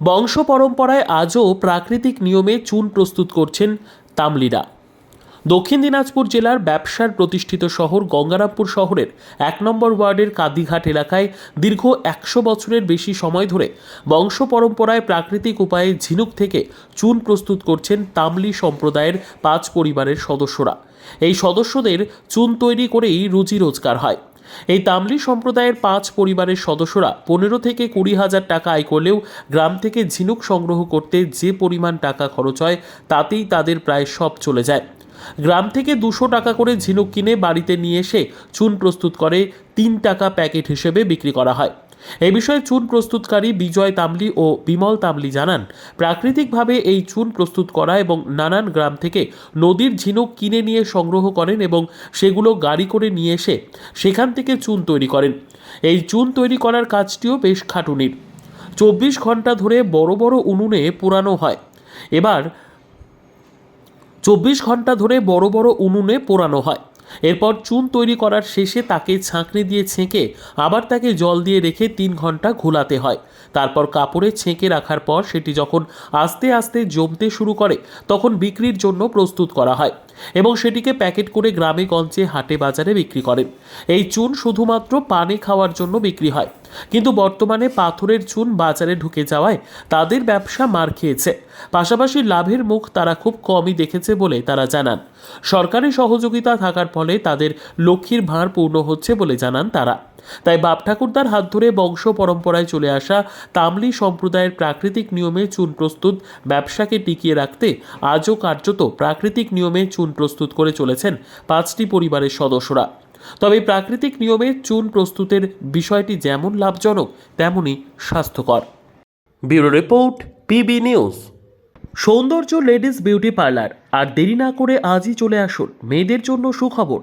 বংশ পরম্পরায় আজও প্রাকৃতিক নিয়মে চুন প্রস্তুত করছেন তামলিরা। দক্ষিণ দিনাজপুর জেলার ব্যবসার প্রতিষ্ঠিত শহর গঙ্গারামপুর শহরের এক নম্বর ওয়ার্ডের কাদিঘাট এলাকায় দীর্ঘ একশো বছরের বেশি সময় ধরে বংশ পরম্পরায় প্রাকৃতিক উপায়ে ঝিনুক থেকে চুন প্রস্তুত করছেন তামলি সম্প্রদায়ের পাঁচ পরিবারের সদস্যরা। এই সদস্যদের চুন তৈরি করেই রুজি রোজগার হয়। এই তামলি সম্প্রদায়ের পাঁচ পরিবারের সদস্যরা পনেরো থেকে কুড়ি হাজার টাকা আয় করলেও গ্রাম থেকে ঝিনুক সংগ্রহ করতে যে পরিমাণ টাকা খরচ হয়, তাতেই তাদের প্রায় সব চলে যায়। গ্রাম থেকে দুশো টাকা করে ঝিনুক কিনে বাড়িতে নিয়ে এসে চুন প্রস্তুত করে তিন টাকা প্যাকেট হিসেবে বিক্রি করা হয়। এ বিষয়ে চুন প্রস্তুতকারী বিজয় তামলি ও বিমল তামলি জানান, প্রাকৃতিকভাবে এই চুন প্রস্তুত করা এবং নানান গ্রাম থেকে নদীর ঝিনুক কিনে নিয়ে সংগ্রহ করেন এবং সেগুলো গাড়ি করে নিয়ে এসে সেখান থেকে চুন তৈরি করেন। এই চুন তৈরি করার কাজটিও বেশ খাটুনির। চব্বিশ ঘণ্টা ধরে বড় বড় উনুনে পোড়ানো হয়। এবার চব্বিশ ঘণ্টা ধরে বড় বড় উনুনে পোড়ানো হয়। এরপর চুন তৈরি করার শেষে তাকে ছাঁকনি দিয়ে ছেঁকে আবার তাকে জল দিয়ে রেখে তিন ঘণ্টা ঘোলাতে হয়। তারপর কাপড়ে ছেঁকে রাখার পর সেটি যখন আস্তে আস্তে জমতে শুরু করে, তখন বিক্রির জন্য প্রস্তুত করা হয়। এবং সেটিকে প্যাকেট করে গ্রামে গঞ্জে হাটে বাজারে বিক্রি করেন। এই চুন শুধুমাত্র পানি খাওয়ার জন্য বিক্রি হয়। কিন্তু বর্তমানে পাথরের চুন বাজারে ঢুকে যাওয়ায় তাদের ব্যবসা মার খেয়েছে। পাশাপাশি লাভের মুখ তারা খুব কমই দেখেছে বলে তারা জানান। সরকারি সহযোগিতা থাকার ফলে তাদের লক্ষ্মীর ভাঁড় পূর্ণ হচ্ছে বলে জানান তারা। তাই বাপ ঠাকুরদার হাত ধরে বংশ পরম্পরায় চলে আসা তামলি সম্প্রদায়ের প্রাকৃতিক নিয়মে চুন প্রস্তুত ব্যবসাকে টিকিয়ে রাখতে আজও কার্যত প্রাকৃতিক নিয়মে চুন প্রস্তুত করে চলেছেন পাঁচটি পরিবারের সদস্যরা। তবে প্রাকৃতিক নিয়মে চুন প্রস্তুতের বিষয়টি যেমন লাভজনক তেমনই স্বাস্থ্যকর। Bureau report PB news. সৌন্দর্য লেডিস বিউটি পার্লার। আর দেরি না করে আজই চলে আসুন মেয়েদের জন্য সুখবর।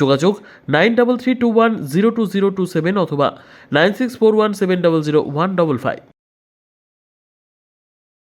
যোগাযোগ nine double three two one zero two zero two seven অথবা nine six four one seven double zero one double five.